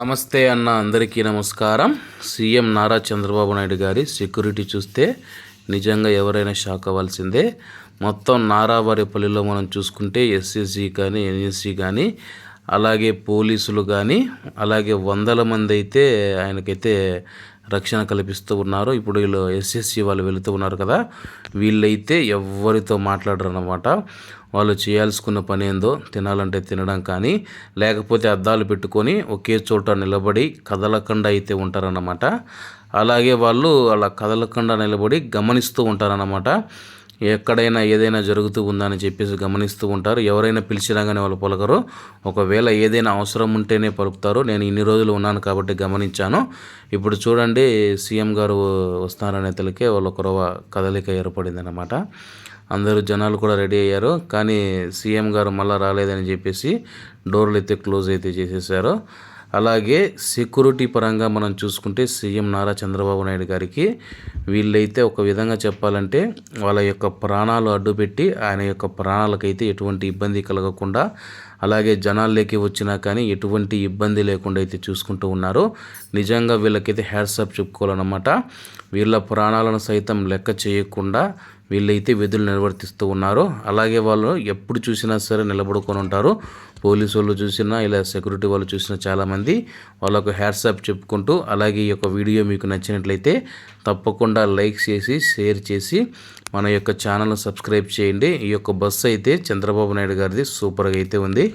నమస్తే అన్న అందరికీ నమస్కారం. సీఎం నారా చంద్రబాబు నాయుడు గారి సెక్యూరిటీ చూస్తే నిజంగా ఎవరైనా షాక్ అవ్వాల్సిందే. మొత్తం నారావారిపల్లిలో మనం చూసుకుంటే ఎస్ఎస్సి కానీ ఎన్ఎస్సి కానీ అలాగే పోలీసులు కానీ అలాగే వందల మంది అయితే ఆయనకైతే రక్షణ కల్పిస్తూ ఉన్నారు. ఇప్పుడు వీళ్ళు ఎస్ఎస్సి వాళ్ళు వెళుతూ ఉన్నారు కదా వీళ్ళైతే ఎవరితో మాట్లాడరు అన్నమాట వాళ్ళు చేయాల్సుకున్న పని ఏందో తినాలంటే తినడం కానీ లేకపోతే అద్దాలు పెట్టుకొని ఒకే చోట నిలబడి కదలకుండా అయితే ఉంటారన్నమాట. అలాగే వాళ్ళు అలా కదలకుండా నిలబడి గమనిస్తూ ఉంటారన్నమాట. ఎక్కడైనా ఏదైనా జరుగుతూ ఉందని చెప్పేసి గమనిస్తూ ఉంటారు. ఎవరైనా పిలిచినా కానీ వాళ్ళు పలకరు. ఒకవేళ ఏదైనా అవసరం ఉంటేనే పలుకుతారు. నేను ఇన్ని రోజులు ఉన్నాను కాబట్టి గమనించాను. ఇప్పుడు చూడండి సీఎం గారు వస్తున్నారనే తెలికే వాళ్ళ కొరవ కదలిక ఏర్పడిందనమాట అందరూ జనాలు కూడా రెడీ అయ్యారు. కానీ సీఎం గారు మళ్ళీ రాలేదని చెప్పేసి డోర్లు అయితే క్లోజ్ అయితే చేసేసారు. అలాగే సెక్యూరిటీ పరంగా మనం చూసుకుంటే సీఎం నారా చంద్రబాబు నాయుడు గారికి వీళ్ళైతే ఒక విధంగా చెప్పాలంటే వాళ్ళ యొక్క ప్రాణాలు అడ్డుపెట్టి ఆయన యొక్క ప్రాణాలకైతే ఎటువంటి ఇబ్బంది కలగకుండా అలాగే జనాల్లోకి వచ్చినా కానీ ఎటువంటి ఇబ్బంది లేకుండా అయితే చూసుకుంటూ ఉన్నారు. నిజంగా వీళ్ళకైతే హ్యాట్సప్ చెప్పుకోవాలన్నమాట. వీళ్ళ ప్రాణాలను సైతం లెక్క చేయకుండా వీళ్ళైతే విధులు నిర్వర్తిస్తూ ఉన్నారు అలాగే వాళ్ళు ఎప్పుడు చూసినా సరే నిలబడుకొని ఉంటారు. పోలీసు వాళ్ళు చూసినా ఇలా సెక్యూరిటీ వాళ్ళు చూసినా చాలామంది వాళ్ళకు హ్యాట్సాప్ చెప్పుకుంటూ అలాగే ఈ యొక్క వీడియో మీకు నచ్చినట్లయితే తప్పకుండా లైక్ చేసి షేర్ చేసి మన యొక్క ఛానల్ను సబ్స్క్రైబ్ చేయండి. ఈ యొక్క బస్సు అయితే చంద్రబాబు నాయుడు గారిది సూపర్గా అయితే ఉంది.